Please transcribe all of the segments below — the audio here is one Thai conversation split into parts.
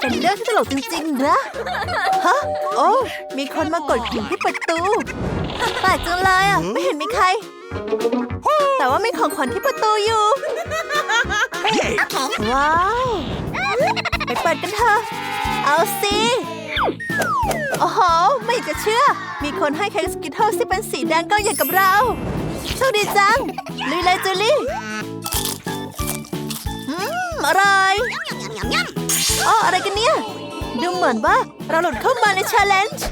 เป็นเรื่องที่ตลกจริงๆนะ ฮะ โอ้ มีคนมากดกิ่งที่ประตูแปลกจังเลยอะ ไม่เห็นมีใคร แต่ว่ามีของขวัญที่ประตูอยู่ ว้าว ไปเปิดกันเถอะ เอาสิ โอ้โห ไม่อยากจะเชื่อ มีคนให้เค้กสกิทเทิลที่เป็นสีแดงก็อย่างกับเราโชคดีจังลุยเลยจูลี่ อืม อร่อย ดูเหมือนว่าเราหลุดเข้ามาในชาเลนจ์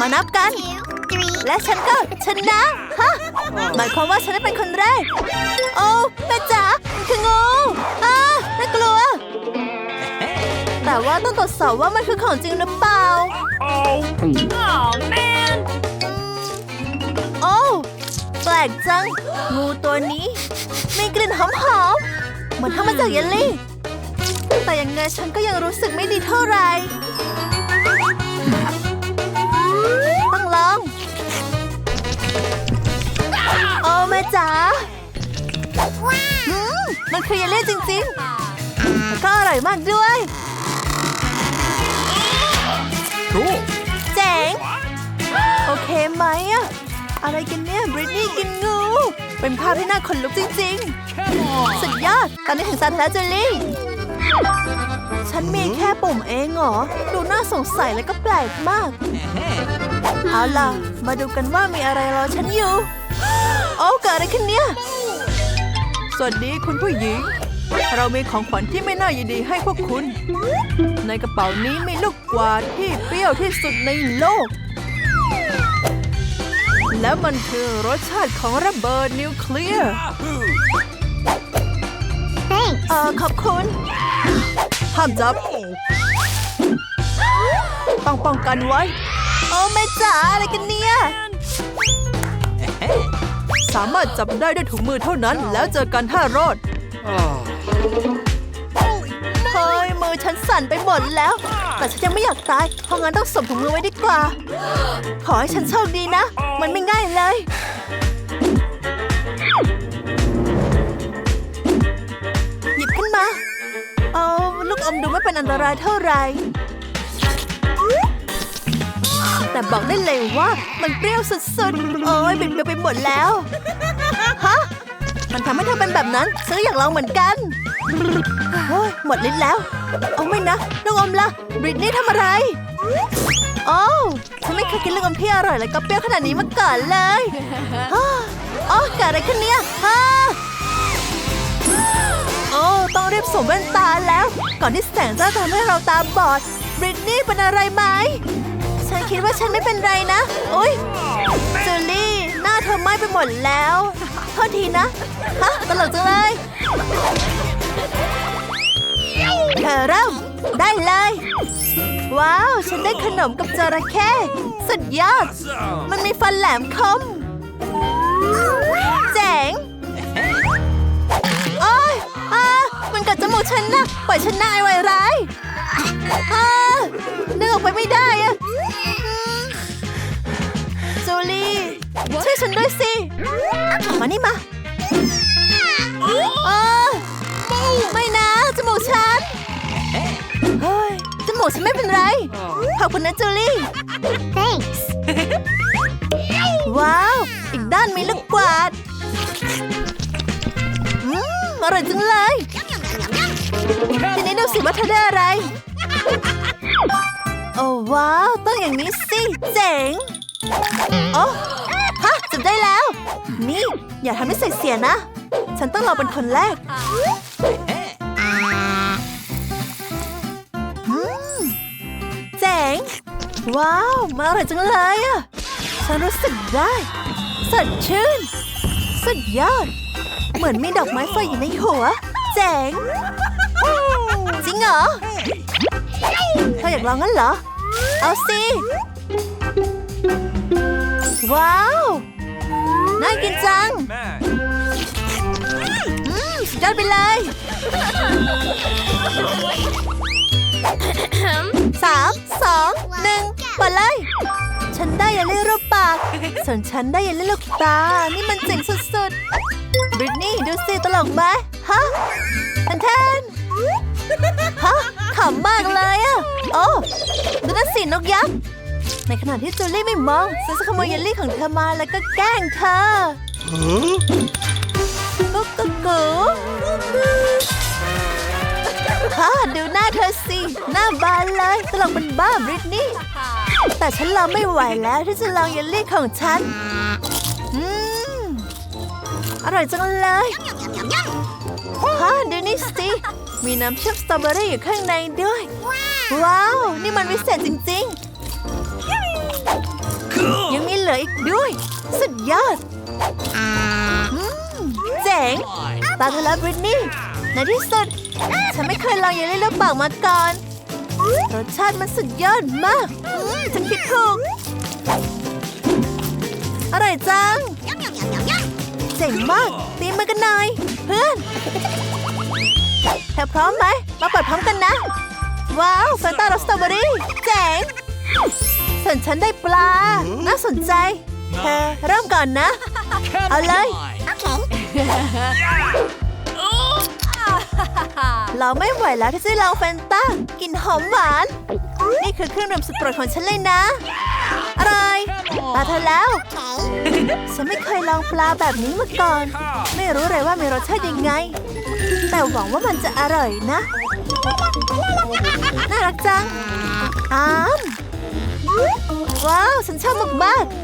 มานับกัน และฉันก็ชนะฮะหมายความว่าฉันได้เป็นคนแรก โอ้แม่จ๋ามันคืองูอ่าน่ากลัว แต่ว่าต้องตรวจสอบว่ามันคือของจริงหรือเปล่า Oh man! โอ้แปลกจัง งูตัวนี้ มีกลิ่นหอมๆเห มือนทำมาจากเยลลี่ แต่ยังไงฉันก็ยังรู้สึกไม่ดีเท่าไหร่ต้องลองโอ้แม่จ๋าอืมมันคือเยลลี่จริงๆแล้วก็อร่อยมากด้วย Cool. เจ๋ง โอเคไหมอะอะไรกันเนี่ยบริตนี่กินงู เป็นภาพที่น่าขนลุกจริง Come on. ๆสุดยอด ตอนนี้ถึงซานแล้วจูลี่ ฉันมีแค่ปุ่มเองเหรอ ดูน่าสงสัยและก็แปลกมาก เอาล่ะ มาดูกันว่ามีอะไรรอฉันอยู่ โอ้เกิดอะไรขึ้นเนี่ย สวัสดีคุณผู้หญิง เรามีของขวัญที่ไม่น่ายินดีให้พวกคุณ ในกระเป๋านี้มีลูกกวาดที่เปรี้ยวที่สุดในโลก และมันคือรสชาติของระเบิดนิวเคลียร์เออขอบคุณ ห้ามจับ ต้องป้องกันไว้ โอ้แม่จ๋าอะไรกันเนี่ย สามารถจับได้ด้วยถุงมือเท่านั้นแล้วเจอกันถ้ารอด Oh. เฮ้ย มือฉันสั่นไปหมดแล้ว แต่ฉันยังไม่อยากตาย เพราะงั้นต้องสวมถุงมือไว้ดีกว่า ขอให้ฉันโชคดีนะ มันไม่ง่ายเลย หยิบขึ้นมา เอาลูกอมดูไม่เป็นอันตรายเท่าไหร่แต่บอกได้เลยว่ามันเปรี้ยวสุดๆ โอ้ยบิดเบี้ยวไปหมดแล้ว ฮะ มันทำให้เธอเป็นแบบนั้น ซื้ออยากลองเหมือนกัน โอ้ยหมดลิ้นแล้ว เอาไม่นะลูกอมละบริตนี่ทำอะไร โอ้ฉันไม่เคยกินลูกอมที่อร่อยและก็เปรี้ยวขนาดนี้มาก่อนเลยฮ่าอ๋อเกิดอะไรขึ้นเนี่ยฮ่าโอ้ต้องรีบสวมแว่นตาแล้ว ก่อนที่แสงจะทำให้เราตาบอดบริตนี่เป็นอะไรไหมฉันคิดว่าฉันไม่เป็นไรนะโอ๊ยจูลี่ หน้าเธอไหม้ไปหมดแล้วโทษทีนะฮะตลกจังเลย เธอเริ่ม ได้เลย ว้าว ฉันได้ขนมกับจระเข้สุดยอด มันมีฟันแหลมคม เจ๋งโอ้ยอ่ามันกัดจมูกฉันนะปล่อยฉันนายไว้ร้ายอานึกออกไปไม่ได้อะจูลี่ช่วยฉันด้วยสิ มานี่มา กฉัน เฮ้ย จมูกฉันไม่เป็นไร ขอบคุณนะจูลี่ thanks ว้าว อีกด้านมีลูกกวาด อืม อร่อยจังเลย ทีนี้ดูสิว่าเธอได้อะไร โอ้ว้าว ต้องอย่างนี้สิ เจ๋ง โอ้ฮะจับได้แล้ว นี่ อย่าทำให้เสียเสียนะ ฉันต้องรอเป็นคนแรก ว้าว มาอร่อยจังเลยอะ ฉันรู้สึกได้สดชื่น สุดยอด เหมือนมีดอกไม้ไฟอยู่ในหัว เจ๋ง จริงเหรอเธออยากลองงั้นเหรอ เอาสิ ว้าว น่ากินจังสุดยอดไปเลย สามสองหนึ่ง เปิดเลย ฉันได้เยลลี่รูปปาก ส่วนฉันได้เยลลี่ลูกตา นี่มันเจ๋งสุดบริตนี่ดูสิตลกไหมฮะแทนแทนฮะขำมากเลยอะโอ้ดูนั่นสินกยักษ์ในขณะที่จูลี่ไม่มองฉันจะขโมยเยลลี่ของเธอมาแล้วก็แกล้งเธอกุ๊กกุ๊กกุ๊กฮะดูหน้าเธอสิ หน้าบานเลยตลกเป็นบ้าบริตนี่ แต่ฉันรอไม่ไหวแล้วที่จะลองเยลลี่ของฉัน อืม อร่อยจังเลยฮะดูนี่สิ มีน้ำเชื่อมสตรอเบอรี่อยู่ข้างในด้วย ว้าว นี่มันวิเศษจริง ๆ ยังมีเหลืออีกด้วย สุดยอดอืมเจ๋ง ตาเธอแล้วบริตนี่ในที่สุด ฉันไม่เคยลองเยลลี่ลูกปังมาก่อนรส ชาติมันสุดยอดมากอืมฉันคิดถูก อร่อยจังเจ๋งมากตีมือกันหน่อย เพื่อนเธอพร้อมไหม มาเปิดพร้อมกันนะ ว้าวแฟนตารสสตรอเบอรี่เจ๋งส่วนฉันได้ปลา น่าสนใจ เธอเริ่มก่อนนะ เอาเลยเเราไม่ไหวแล้วที่จะลองแฟนต้ากลิ่นหอมหวาน นี่คือเครื่องดื่มสุดโปรดของฉันเลยนะ อะไรตาเธอแล้ว ฉันไม่เคยลองปลาแบบนี้มาก่อน ไม่รู้เลยว่ามีรสชาติยังไง แต่หวังว่ามันจะอร่อยนะ น่ารักจัง อ้าม ว้าว ฉันชอบมากๆ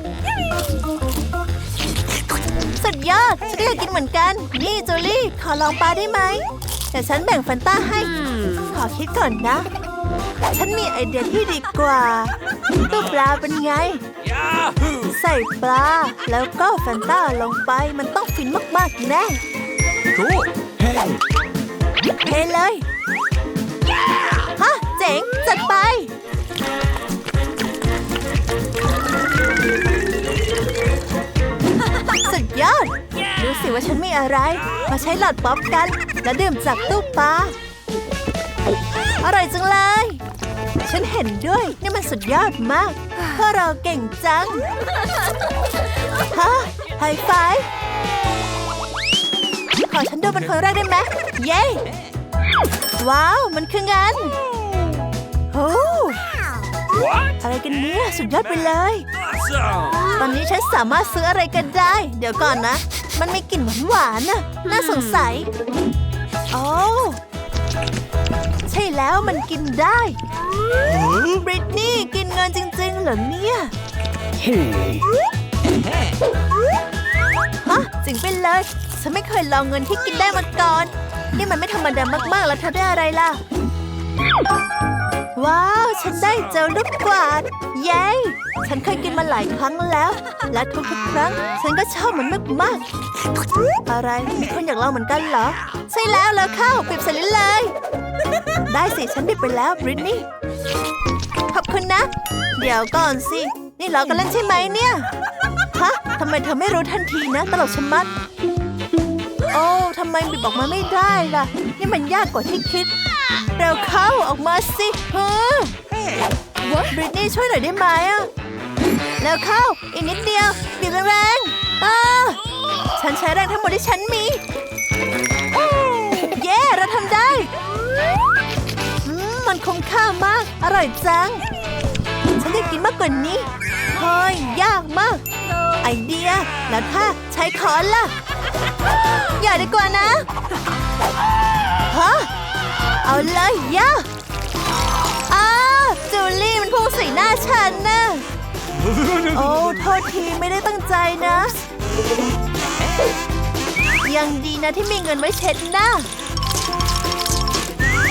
สุดยอด ฉันก็อยากกินเหมือนกัน นี่จูลี่ ขอลองปลาได้ไหม เดี๋ยวฉันแบ่งแฟนต้าให้ ขอคิดก่อนนะ ฉันมีไอเดียที่ดีกว่าตู้ปลาเป็นไง Yahoo! ใส่ปลา แล้วก็แฟนต้าลงไปมันต้องฟินมากๆแน่ Cool. Hey. เทเลยฮะเจ๋ง จัดไปสุดยอดดูสิว่าฉันมีอะไร มาใช้หลอดป๊อปกัน แล้วดื่มจากตู้ปลาอร่อยจังเลย ฉันเห็นด้วย นี่มันสุดยอดมากพวกเราเก่งจัง ฮะไฮไฟว์ขอฉันดูเป็นคนแรกได้ไหม เย้ ว้าว มันคือเงินโอ้ What? อะไรกันเนี่ยสุดยอดไปเลย Awesome! ตอนนี้ฉันสามารถซื้ออะไรกันได้ เดี๋ยวก่อนนะ มันมีกลิ่นหวานๆน่ะน่าสงสัย โอ้ใช่แล้วมันกินได้บริตนี่กินเงินจริง ๆ เหรอเนี่ยฮะจริงไปเลย ฉันไม่เคยลองเงินที่กินได้มาก่อน นี่มันไม่ธรรมดามากๆแล้วเธอได้อะไรล่ะ ว้าว ฉันได้เจอลูกกวาด เย้ ฉันเคยกินมาหลายครั้งแล้ว และทุกๆครั้ง ฉันก็ชอบมันมากๆอะไร มีคนอยากลองเหมือนกันเหรอ ใช่แล้วแล้วเข้าปิบสลิ้นเลย ได้สิ ฉันบิบไปแล้วบริตนี่ขอบคุณนะ เดี๋ยวก่อนสิ นี่ล้อกันเล่นใช่ไหมเนี่ยฮะทำไมเธอไม่รู้ทันทีนะตลกชะมัด โอ้ทำไมบิบออกมาไม่ได้ล่ะ นี่มันยากกว่าที่คิด เร็วเข้าออกมาสิเฮ้อบริตนี่ช่วยหน่อยได้ไหมอะเร็วเข้า อีกนิดเดียวบีบแรงๆอ่าฉันใช้แรงทั้งหมดที่ฉันมี เย้ เราทำได้อืมมันคุ้มค่ามาก อร่อยจัง ฉันอยากกินมากกว่านี้เฮ้ยยากมาก ไอเดีย แล้วถ้าใช้ค้อนล่ะ อย่าดีกว่านะ ฮะ เอาเลยย่าอ้าจูลี่มันพุ่งใส่หน้าฉันนะโอ้โทษทีไม่ได้ตั้งใจนะ ยังดีนะที่มีเงินไว้เช็ดหน้า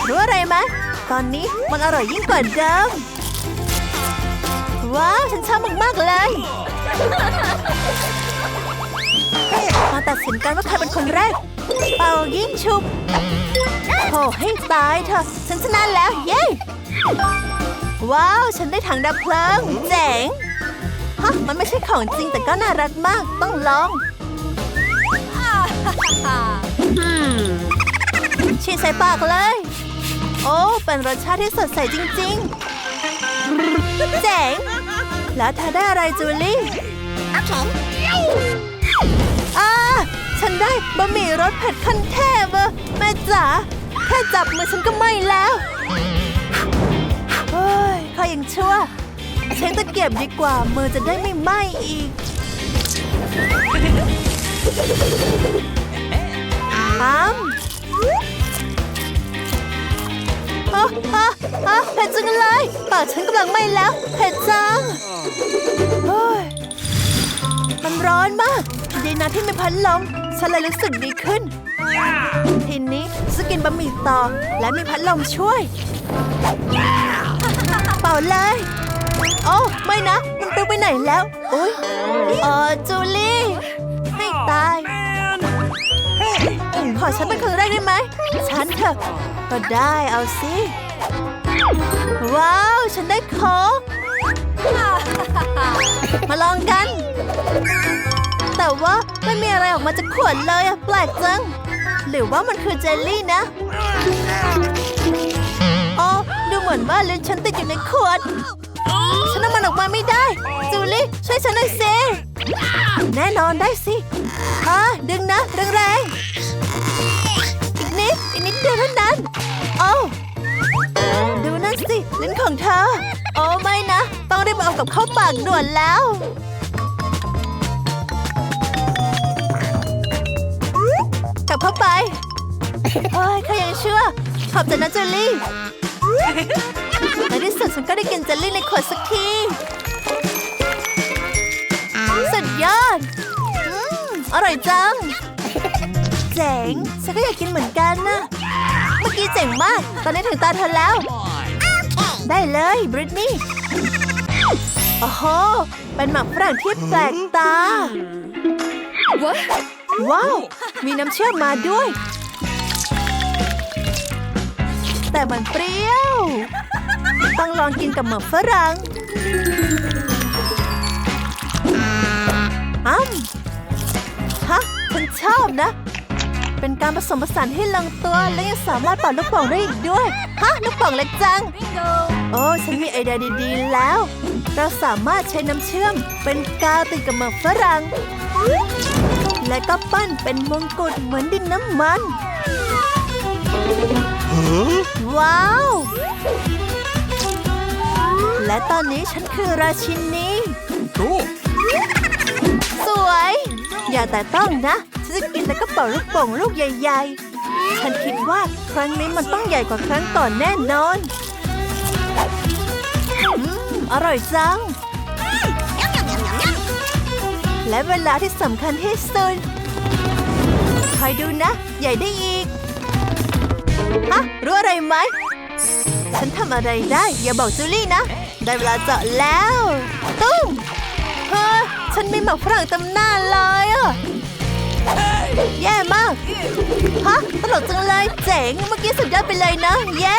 รู้อะไรไหมตอนนี้มันอร่อยยิ่งกว่าเดิม ว้าว ฉันชอบมาก ๆ เลย มาตัดสินกันว่าใครเป็นคนแรก เป่ายิ่งชุบ โอ้ให้ตายเถอะฉันชนะแล้ว เย้ ว้าว ฉันได้ถังดับเพลิง เจ๋ง ฮะ มันไม่ใช่ของจริงแต่ก็น่ารักมาก ต้องลองฉีดใส่ปากเลย โอ้ เป็นรสชาติที่สดใสจริง ๆ เจ๋ง แล้วเธอได้อะไรจูลี่อ่าฉันได้บะหมี่รสเผ็ดขั้นเทพอะแม่จ๋า แค่จับมือฉันก็ไม่แล้วเฮ้ยข้ายังชั่วใช้ตะเกียบดีกว่ามือจะได้ไม่ไหม้อีกอ้ามอ๋ออ๋ออ๋อเผ็ดจังเลยปากฉันกำลังไหม้แล้วเผ็ดจังเฮ้ยมันร้อนมากดีนะที่ไมีพัดลมฉันเลยรู้สึกดีขึ้น ทีนี้จะกินบะหมี่ต่อและมีพัดลมช่วย เป่าเลย โอ้ไม่นะ มันปลิวไปไหนแล้วโอ้ยเออจูลี่ให้ตาย Man. ขอฉันเป็นคนแรกได้ไหม ฉันเถอะ ก็ได้เอาสิ ว้าว ฉันได้โค้กมาลองกัน แต่ว่าไม่มีอะไรออกมาจากขวดเลยอะแปลกจัง หรือว่ามันคือเจลลี่นะอ๋อดูเหมือนว่าลิ้นฉันติดอยู่ในขวด ฉันเอามันออกมาไม่ได้ จูลี่ ช่วยฉันหน่อยสิแน่นอนได้สิฮะดึงนะแรงๆอีกนิด อีกนิดเดียวเท่านั้นโอ้ดูนั่นสิลิ้นของเธอ โอ้ไม่นะ ต้องรีบเอากับเข้าปากด่วนแล้ว บเข้าไปเฮ้ยข้ายังเชื่อ ขอบใจนะเจลลี่ในที่สุดฉันก็ได้กินเจลลี่ในขวดสักทีสุดยอดอืมอร่อยจัง เจ๋ง ฉันก็อยากกินเหมือนกันนะ เมื่อกี้เจ๋งมาก ตอนนี้ถึงตาเธอแล้ว ได้เลยบริตนี่โอ้โห เป็นหมักฝรั่งที่แปลกตา ว้าว มีน้ำเชื่อมมาด้วย แต่มันเปรี้ยว ต้องลองกินกับหมักฝรั่งอ้ำฮะฉันชอบนะ เป็นการผสมผสานที่ลงตัว และยังสามารถเป่าลูกโป่งได้อีกด้วย ฮะ ลูกโป่งเล็กจัง โอ้ฉันมีไอเดียดีๆแล้ว เราสามารถใช้น้ำเชื่อมเป็นกาวติดกับหมากฝรั่ง และก็ปั้นเป็นมงกุฎเหมือนดินน้ำมัน ว้าว และตอนนี้ฉันคือราชินี Cool. สวย อย่าแต่ต้องนะ ฉันจะกินแต่กระเป๋าลูกโป่งลูกใหญ่ๆ ฉันคิดว่าครั้งนี้มันต้องใหญ่กว่าครั้งก่อนแน่นอนอืมอร่อยจัง และเวลาที่สำคัญที่สุดคอยดูนะ ใหญ่ได้อีก ฮะ รู้อะไรไหม ฉันทำอะไรได้ อย่าบอกจูลี่นะ ได้เวลาเจาะแล้ว ตุ้มเฮ้ยฉันไมีหมากฝรั่งต็มหน้าเลยอะแย่มาก ฮะ ตลกจังเลย เจ๋ง เมื่อกี้สุดยอดไปเลยนะ เย้